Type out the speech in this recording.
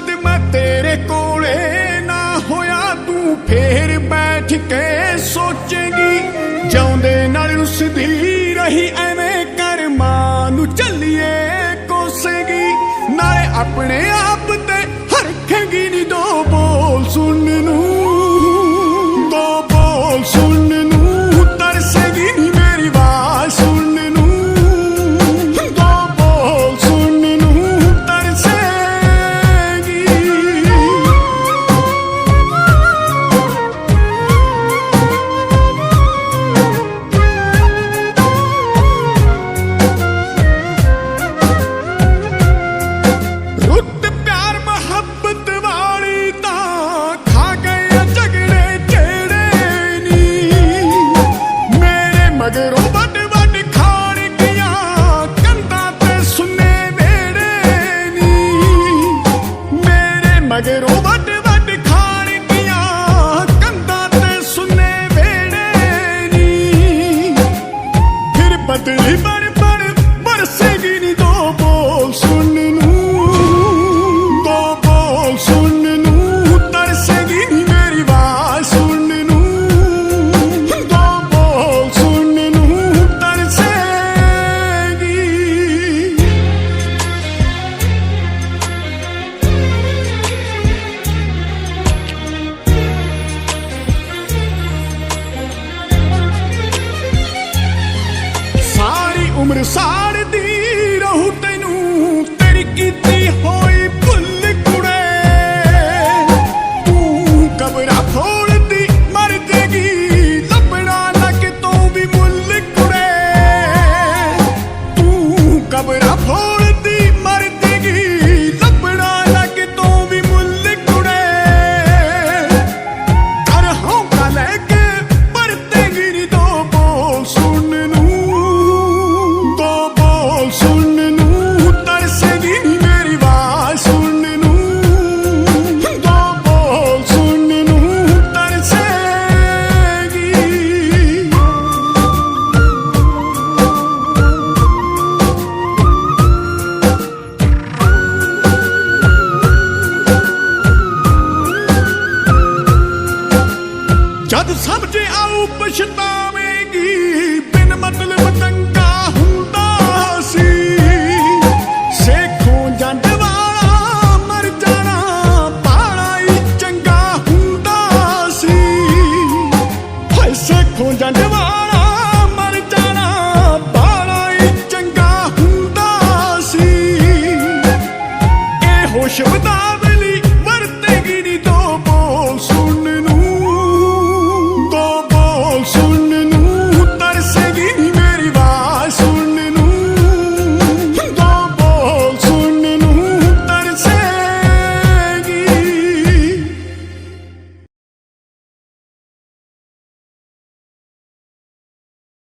ਜਦ ਮੈਂ ਤੇਰੇ ਕੋਲੇ ਨਾ ਹੋਇਆ, ਤੂੰ ਫੇਰ ਬੈਠ ਕੇ ਸੋਚੇਗੀ। ਜਾਉਂਦੇ ਨਾਲ ਰੁੱਸਦੀ ਰਹੀ, ਐਵੇਂ ਕਰਮਾਂ ਨੂੰ ਚੱਲੀਏ ਕੋਸੇਗੀ। ਨਾਲੇ ਆਪਣੇ Deli ber ber ber sevgini de bolsun começar. ਜਦ ਸਮਝੇ ਆਉ ਪਛਤਾਵੇਂਗੀ, ਬਿਨ ਮਤਲਬ ਟੰਕਾ ਹੁੰਦਾ ਸੀ। ਸੇਖੋਂ ਮਰ ਜਾਣਾ ਪਾਣਾ ਹੀ ਚੰਗਾ ਹੁੰਦਾ ਸੀ। ਸੇਖੋਂ ਜੰਡ ਵਾਲਾ ਮਰ ਜਾਣਾ ਪਾਣਾ ਹੀ ਚੰਗਾ ਹੁੰਦਾ ਸੀ। ਇਹੋ ਸ਼ਬਦ